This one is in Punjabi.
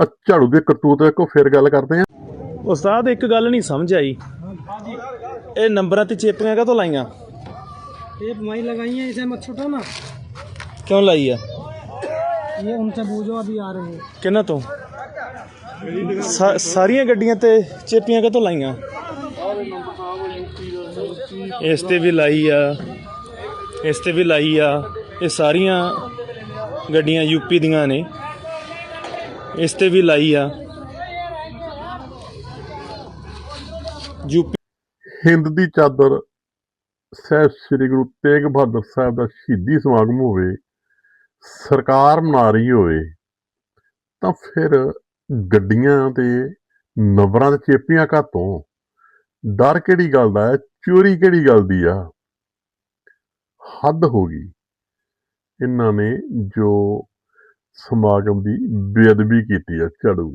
ਆਹ ਝਾੜੂ ਦੇ ਕਰਤੂਤ ਵੇਖੋ ਫਿਰ ਗੱਲ ਕਰਦੇ ਆ ਉਸਤਾਦ ਇੱਕ ਗੱਲ ਨਹੀਂ ਸਮਝ ਆਈ ਇਹ ਨੰਬਰਾਂ ਤੇ ਚੇਪੀਆਂ ਕਾਹਤੋਂ ਲਾਈਆਂ ये वहीं लगाई है इसे मत छूटो ना ਕਿਉਂ ਲਾਈ ਆ ये उनसे बूझो अभी आ रहे हैं ਕਿਹਨਾਂ ਤੋਂ ਸਾ- ਸਾਰੀਆਂ ਗੱਡੀਆਂ ਤੇ ਚੇਪੀਆਂ ਕਾਹਤੋਂ ਲਾਈਆਂ ਇਸ ਤੇ ਵੀ ਲਾਈ ਆ ਇਸ ਤੇ ਵੀ ਲਾਈ ਆ ਇਹ ਸਾਰੀਆਂ ਗੱਡੀਆਂ ਯੂਪੀ ਦੀਆਂ ਨੇ ਇਸ ਤੇ ਵੀ ਲਾਈ ਆ। ਯੂਪੀ ਹਿੰਦ ਦੀ ਚਾਦਰ, ਸਾਹਿਬ ਸ੍ਰੀ ਗੁਰੂ ਤੇਗ ਬਹਾਦਰ ਸਾਹਿਬ ਦਾ ਸ਼ਹੀਦੀ ਸਮਾਗਮ ਹੋਵੇ, ਸਰਕਾਰ ਮਨਾ ਰਹੀ ਹੋਵੇ, ਤਾਂ ਫਿਰ ਗੱਡੀਆਂ ਤੇ ਨੰਬਰਾਂ ਤੇ ਚੇਪੀਆਂ ਕਾਤੋਂ? ਡਰ ਕਿਹੜੀ ਗੱਲ ਦਾ ਹੈ? ਚੋਰੀ ਕਿਹੜੀ ਗੱਲ ਦੀ ਆ? ਹੱਦ ਹੋ ਗਈ। ਇਹਨਾਂ ਨੇ ਜੋ ਸਮਾਗਮ ਦੀ ਬੇਅਦਬੀ ਕੀਤੀ ਆ ਝਾੜੂ।